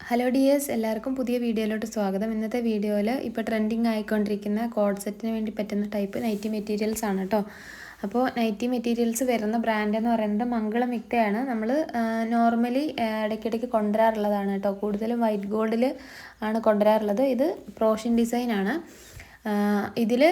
Hello dears എല്ലാവർക്കും പുതിയ വീഡിയോയിലോട്ട് സ്വാഗതം. ഇന്നത്തെ വീഡിയോയിൽ ഇപ്പോൾ ട്രെൻഡിങ് ആയിക്കൊണ്ടിരിക്കുന്ന കോഡ് സെറ്റിന് വേണ്ടി പറ്റുന്ന ടൈപ്പ് നൈറ്റി മെറ്റീരിയൽസ് ആണ് കേട്ടോ അപ്പോൾ നൈറ്റി മെറ്റീരിയൽസ് വരുന്ന ബ്രാൻഡ് എന്ന് പറയുന്നത് മംഗളം മിക്തയാണ് നമ്മൾ നോർമലി ഇടയ്ക്കിടയ്ക്ക് കൊണ്ടുവരാറുള്ളതാണ് കേട്ടോ കൂടുതലും വൈറ്റ് ഗോൾഡിൽ ആണ് കൊണ്ടുവരാറുള്ളത്. ഇത് പ്രോഷ്യൻ ഡിസൈൻ ആണ്. ഇതിൽ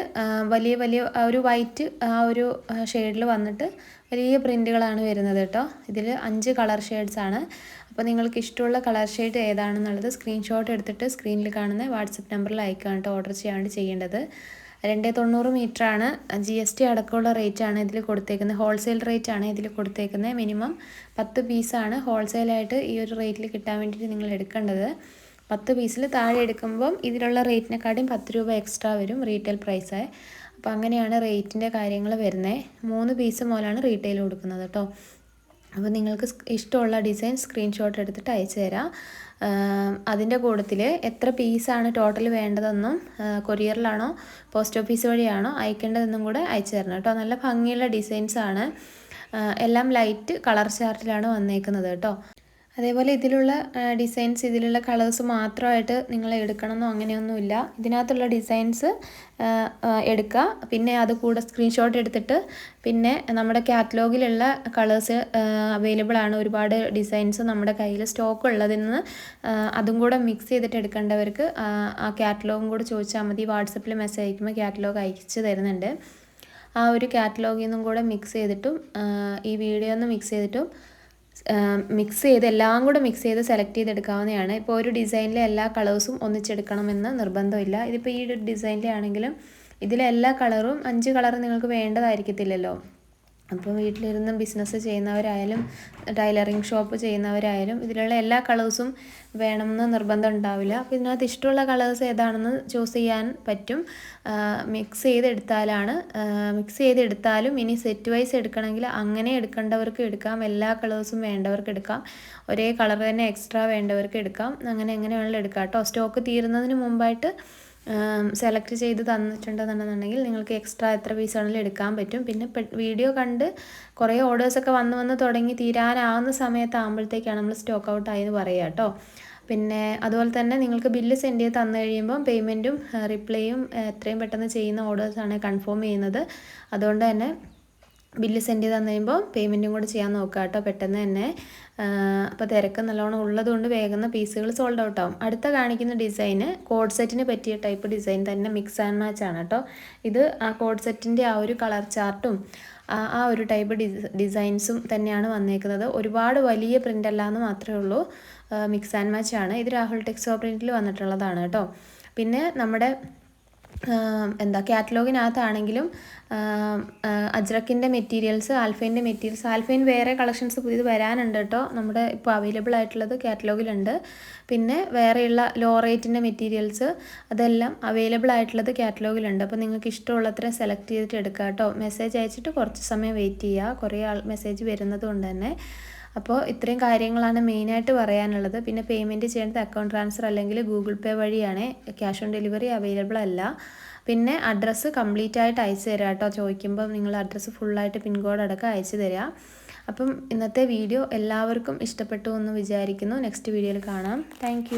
വലിയ വലിയ ഒരു വൈറ്റ് ആ ഒരു ഷെയ്ഡിൽ വന്നിട്ട് വലിയ പ്രിന്റുകളാണ് വരുന്നത് കേട്ടോ. ഇതിൽ അഞ്ച് കളർ ഷെയ്ഡ്സ് ആണ്. അപ്പോൾ നിങ്ങൾക്ക് ഇഷ്ടമുള്ള കളർ ഷെയ്ഡ് ഏതാണെന്നുള്ളത് സ്ക്രീൻഷോട്ട് എടുത്തിട്ട് സ്ക്രീനിൽ കാണുന്ന വാട്സപ്പ് നമ്പറിൽ അയക്കുകയാണ് കേട്ടോ ഓർഡർ ചെയ്യാൻ വേണ്ടി ചെയ്യേണ്ടത്. രണ്ട് തൊണ്ണൂറ് മീറ്ററാണ് ജി എസ് ടി അടക്കമുള്ള റേറ്റാണ് ഇതിൽ കൊടുത്തേക്കുന്നത്. ഹോൾസെയിൽ റേറ്റ് ആണ് ഇതിൽ കൊടുത്തേക്കുന്നത്. മിനിമം പത്ത് പീസാണ് ഹോൾസെയിലായിട്ട് ഈ ഒരു റേറ്റിൽ കിട്ടാൻ വേണ്ടിയിട്ട് നിങ്ങൾ എടുക്കേണ്ടത്. പത്ത് പീസിൽ താഴെ എടുക്കുമ്പം ഇതിലുള്ള റേറ്റിനെക്കാട്ടിയും പത്ത് രൂപ എക്സ്ട്രാ വരും റീറ്റെയിൽ പ്രൈസായി അപ്പോൾ അങ്ങനെയാണ് റേറ്റിന്റെ കാര്യങ്ങൾ വരുന്നത്. മൂന്ന് പീസ് മുതലാണ് റീറ്റെയിൽ കൊടുക്കുന്നത് കേട്ടോ. അപ്പോൾ നിങ്ങൾക്ക് ഇഷ്ടമുള്ള ഡിസൈൻ സ്ക്രീൻഷോട്ട് എടുത്തിട്ട് അയച്ചു തരാം. അതിന്റെ കൂട്ടത്തിൽ എത്ര പീസാണ് ടോട്ടൽ വേണ്ടതെന്നും കൊറിയറിലാണോ പോസ്റ്റ് ഓഫീസ് വഴിയാണോ അയക്കേണ്ടതെന്നും കൂടെ അയച്ചു തരണം കേട്ടോ. നല്ല ഭംഗിയുള്ള ഡിസൈൻസാണ് എല്ലാം ലൈറ്റ് കളർ ചാർട്ടിലാണ് വന്നേക്കുന്നത് കേട്ടോ. അതേപോലെ ഇതിലുള്ള ഡിസൈൻസ് ഇതിലുള്ള കളേഴ്സ് മാത്രമായിട്ട് നിങ്ങൾ എടുക്കണമെന്നോ അങ്ങനെയൊന്നുമില്ല. ഇതിനകത്തുള്ള ഡിസൈൻസ് എടുക്കുക. പിന്നെ അത് കൂടെ സ്ക്രീൻഷോട്ട് എടുത്തിട്ട് പിന്നെ നമ്മുടെ കാറ്റലോഗിലുള്ള കളേഴ്സ് അവൈലബിൾ ആണ്. ഒരുപാട് ഡിസൈൻസ് നമ്മുടെ കയ്യിൽ സ്റ്റോക്ക് ഉള്ളതിൽ നിന്ന് അതും കൂടെ മിക്സ് ചെയ്തിട്ട് എടുക്കേണ്ടവർക്ക് ആ കാറ്റലോഗും കൂടെ ചോദിച്ചാൽ മതി. വാട്സപ്പിൽ മെസ്സേജ് അയക്കുമ്പോൾ കാറ്റലോഗ് അയച്ചു തരുന്നുണ്ട്. ആ ഒരു കാറ്റലോഗിൽ നിന്നും കൂടെ മിക്സ് ചെയ്തിട്ടും ഈ വീഡിയോ ഒന്ന് മിക്സ് ചെയ്തിട്ടും മിക്സ് ചെയ്ത് എല്ലാം കൂടെ മിക്സ് ചെയ്ത് സെലക്ട് ചെയ്തെടുക്കാവുന്നതാണ്. ഇപ്പോൾ ഒരു ഡിസൈനിലെ എല്ലാ കളേഴ്സും ഒന്നിച്ചെടുക്കണമെന്ന് നിർബന്ധമില്ല. ഇതിപ്പോൾ ഈ ഡിസൈനിലെ ആണെങ്കിലും ഇതിലെ എല്ലാ കളറും അഞ്ച് കളർ നിങ്ങൾക്ക് വേണ്ടതായിരിക്കത്തില്ലല്ലോ. അപ്പോൾ വീട്ടിലിരുന്ന് ബിസിനസ് ചെയ്യുന്നവരായാലും ടൈലറിങ് ഷോപ്പ് ചെയ്യുന്നവരായാലും ഇതിലുള്ള എല്ലാ കളേഴ്സും വേണമെന്ന് നിർബന്ധം ഉണ്ടാവില്ല. അപ്പോൾ ഇതിനകത്ത് ഇഷ്ടമുള്ള കളേഴ്സ് ഏതാണെന്ന് ചൂസ് ചെയ്യാൻ പറ്റും. മിക്സ് ചെയ്തെടുത്താലാണ് മിക്സ് ചെയ്തെടുത്താലും ഇനി സെറ്റ് വൈസ് എടുക്കണമെങ്കിൽ അങ്ങനെ എടുക്കേണ്ടവർക്ക് എടുക്കാം. എല്ലാ കളേഴ്സും വേണ്ടവർക്ക് എടുക്കാം. ഒരേ കളർ തന്നെ എക്സ്ട്രാ വേണ്ടവർക്ക് എടുക്കാം. അങ്ങനെ എങ്ങനെ വേണമെങ്കിലും എടുക്കാം കേട്ടോ. സ്റ്റോക്ക് തീരുന്നതിന് മുമ്പായിട്ട് സെലക്ട് ചെയ്ത് തന്നിട്ടുണ്ടെന്നുണ്ടെന്നുണ്ടെങ്കിൽ നിങ്ങൾക്ക് എക്സ്ട്രാ എത്ര പീസ് ആണെങ്കിലും എടുക്കാൻ പറ്റും. പിന്നെ വീഡിയോ കണ്ട് കുറേ ഓർഡേഴ്സൊക്കെ വന്ന് വന്ന് തുടങ്ങി തീരാനാവുന്ന സമയത്താകുമ്പോഴത്തേക്കാണ് നമ്മൾ സ്റ്റോക്ക് ഔട്ട് ആയെന്ന് പറയുക കേട്ടോ. പിന്നെ അതുപോലെ തന്നെ നിങ്ങൾക്ക് ബില്ല് സെൻഡ് ചെയ്ത് തന്നു കഴിയുമ്പം പേയ്മെന്റും റിപ്ലൈയും എത്രയും പെട്ടെന്ന് ചെയ്യുന്ന ഓർഡേഴ്സാണ് കൺഫേം ചെയ്യുന്നത്. അതുകൊണ്ട് തന്നെ ബില്ല് സെൻഡ് ചെയ്ത് തന്നു കഴിയുമ്പോൾ പേയ്മെന്റും കൂടെ ചെയ്യാൻ നോക്കുക കേട്ടോ പെട്ടെന്ന് തന്നെ. അപ്പോൾ തിരക്ക് നല്ലോണം ഉള്ളതുകൊണ്ട് വേഗം പീസുകൾ സോൾഡ് ഔട്ട് ആവും. അടുത്ത കാണിക്കുന്ന ഡിസൈന് കോഡ് സെറ്റിന് പറ്റിയ ടൈപ്പ് ഡിസൈൻ തന്നെ മിക്സ് ആൻഡ് മാച്ച് ആണ് കേട്ടോ. ഇത് ആ കോഡ് സെറ്റിന്റെ ആ ഒരു കളർ ചാർട്ടും ആ ഒരു ടൈപ്പ് ഡിസൈൻസും തന്നെയാണ് വന്നേക്കുന്നത്. ഒരുപാട് വലിയ പ്രിന്റ് അല്ല എന്ന് മാത്രമേ ഉള്ളൂ. മിക്സ് ആൻഡ് മാച്ച് ആണ്. ഇത് രാഹുൽ ടെക്സോ പ്രിന്റിൽ വന്നിട്ടുള്ളതാണ് കേട്ടോ. പിന്നെ നമ്മുടെ എന്താ കാറ്റലോഗിനകത്താണെങ്കിലും അജ്രക്കിന്റെ മെറ്റീരിയൽസ് ആൽഫൈന്റെ മെറ്റീരിയൽസ് ആൽഫൈൻ വേറെ കളക്ഷൻസ് പുതിയത് വരാനുണ്ട് കേട്ടോ. നമ്മുടെ ഇപ്പോൾ അവൈലബിൾ ആയിട്ടുള്ളത് കാറ്റലോഗിലുണ്ട്. പിന്നെ വേറെയുള്ള ലോ റേറ്റിന്റെ മെറ്റീരിയൽസ് അതെല്ലാം അവൈലബിൾ ആയിട്ടുള്ളത് കാറ്റലോഗിലുണ്ട്. അപ്പോൾ നിങ്ങൾക്ക് ഇഷ്ടമുള്ളത്ര സെലക്ട് ചെയ്തിട്ട് എടുക്കുക കേട്ടോ. മെസ്സേജ് അയച്ചിട്ട് കുറച്ച് സമയം വെയിറ്റ് ചെയ്യുക. കുറേ ആൾ മെസ്സേജ് വരുന്നത് കൊണ്ട് തന്നെ. അപ്പോൾ ഇത്രയും കാര്യങ്ങളാണ് മെയിനായിട്ട് പറയാനുള്ളത്. പിന്നെ പേയ്മെന്റ് ചെയ്യേണ്ടത് അക്കൗണ്ട് ട്രാൻസ്ഫർ അല്ലെങ്കിൽ ഗൂഗിൾ പേ വഴിയാണ്. ക്യാഷ് ഓൺ ഡെലിവറി അവൈലബിൾ അല്ല. പിന്നെ അഡ്രസ്സ് കംപ്ലീറ്റ് ആയിട്ട് അയച്ചു തരാം കേട്ടോ. ചോദിക്കുമ്പോൾ നിങ്ങൾ അഡ്രസ്സ് ഫുള്ളായിട്ട് പിൻകോഡ് അടക്കം അയച്ചു തരാം. അപ്പം ഇന്നത്തെ വീഡിയോ എല്ലാവർക്കും ഇഷ്ടപ്പെട്ടു എന്ന് വിചാരിക്കുന്നു. നെക്സ്റ്റ് വീഡിയോയിൽ കാണാം. താങ്ക്